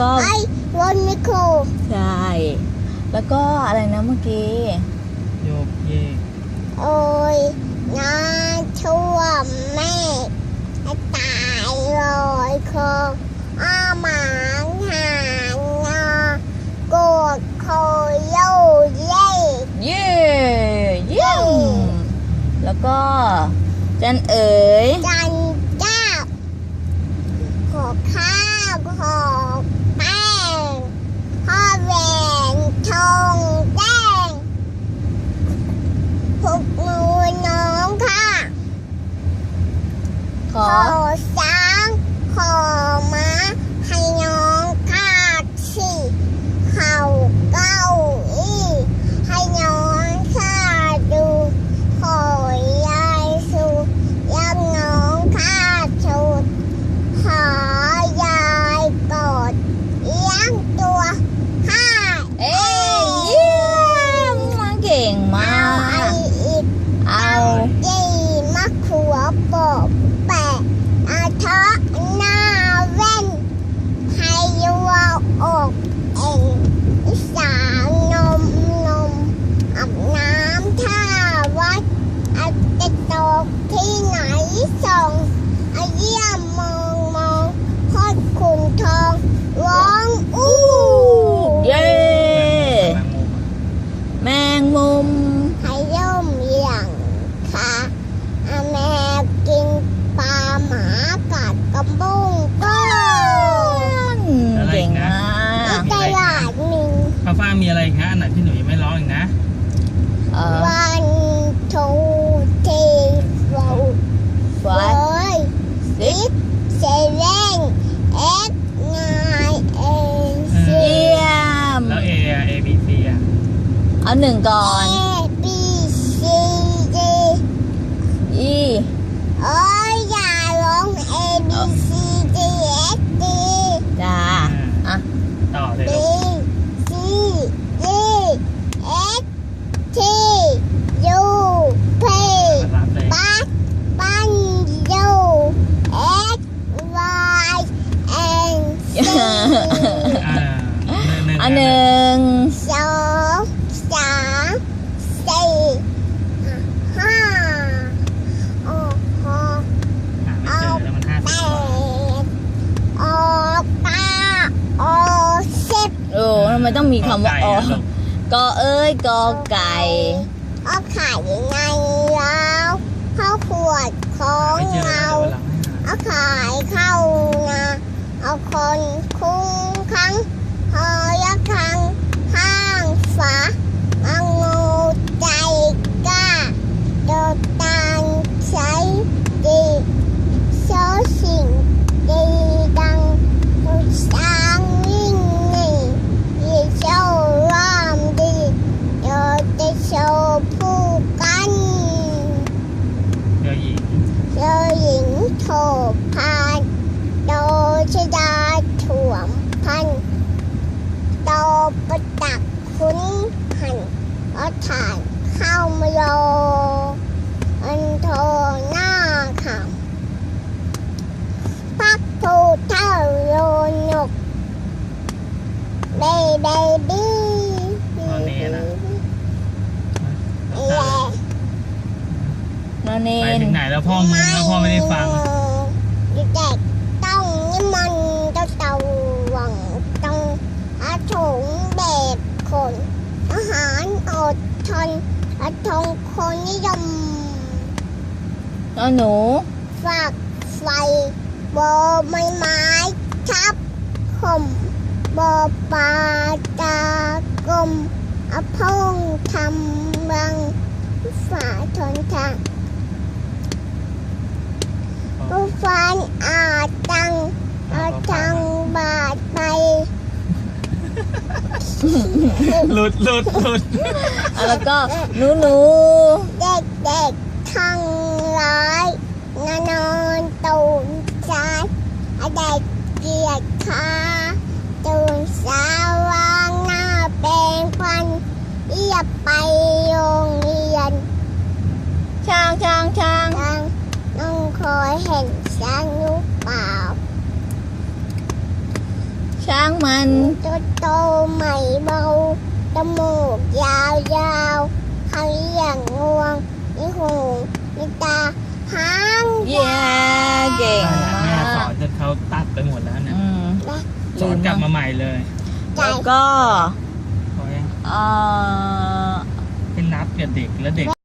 ก็ไอ้รถมิโครใช่แล้วก็อะไรนะเมื่อกี้โยกเยกโอ้ยน้ำท่วมแม่ให้ตายลอยคออ้าหมางหางงากดคอยโยเย่เย่เยี่ยมแล้วก็จันเอ๋ยจันเจ้าขอข้าวขอแป้งพ่อแหวนทองแดงพวกหนูน้องค่ะ ขขออช้างขอม้าให้น้องข้าสิเข่าเก้าอี้ให้น้องข้าดู ขอยายสูยังน้องข้าชุดขอยายกอดเลี้ยงตัวห้า เอ้ยเยี่ยมมาเก่งมา เอาไอก อีก เอา ยี่มะขัวปอบแปะอาทะหน้าเว้น ให้ยัวอกเองสางนมนมอาบน้ำท่าวัดอาจะตกที่ไหนส่งอาเยี่ยมมองมองพอดขุนทองร้องอู้ เย้ แมงมุมอะ แมงมุม ให้ย่มเยี่ยงค่ะอาแม่กินปลาหมากัดกระบุ้งก็ เก่งมาก ตลาดหนึ่ง ฟ้าฟ้ามีอะไรอีกฮะอันไหนที่หนูยังไม่ร้องอีกนะ เออ วันทูทีโฟร์ ไฟ เฮ้ย ซิก เซเว่นเอ็กไนเอ็นซี เยี่ยม แล้ว A อะ A B C อะเอาหนึ่งก่อนเอบีซีดีอีโอ้ยอย่าร้อง A B C D F D จ้าอะ ต่อเลย B ลูก C D F T U P รับเลย ปัดปัน U X Y and Z อ่าหนึ่งอันหนึ่ง สองสามสี่ห้าหกหก อ่าไม่เจอแล้วมันห้า แป สิบกว่า ดออกเก้าออกสิบ โอ้ทำไมต้องมีคำว่าออกกอเอ้ยกอไก่เอาขายยังไงแล้วข้าวขวดของไม่เจอเราแล้วเดี๋ยววันหลังให้หาเอาขายเข้านาเอาคนคุ้งคังหอยะคังห้างฝาอังงูใจกล้าโดตานใช้ดีโซสิ่งดีดังตุสร้างยิ่งนี่ยิ่งโชว์รามดีโดจะโชว์ผู้กัน เดี๋ยวหญิง เจอหญิงโถพานโดชดาถ่วมพันโตประตัก คุ้นหันก็ถ่านเข้ามาโยอันโทหน้าขำพักถูเท่าโยนกเบเบบี้ตอนนี้นะแหละนอนเนไปนถึงไหนแล้วพ่องงแล้วพ่อไม่ได้ฟัง เด็กต้องนิมนต์เจ้าเต่าหวังต้องอาถุงแบบคนอาหารอดทน อาทงคนนิยมนอนหนู ฝากไฟโบไม้ไม้ทับคมโบปลาตากลมอาพงทำรังฝาทนทางผู้ฟันอาจตังอาตังบาดไป หลุดหลุดหลุดอะแล้วก็หนูหนูเด็กเด็กๆทั้งร้ายนานอนตูนใจเด็กเกียดขาตูนสาววางหน้าเป็นฟันเอียบไปโรงเรียน ช้างช้างช้าง ทางน้องคอยเห็นช้างหรือเปล่าชช่างมันตัวโตใหม่เบาจมูกยาวยาวๆเขาอย่างงวงมีหูมีตาหางเย้เก่งแม่มาสอกนจนเขาตัดไปหมดแล้วเนี่ยอืมสอนกลับมาใหม่เลยใจแล้วก็พอยังเอ่อให้นับกับเด็กแล้วเด็ก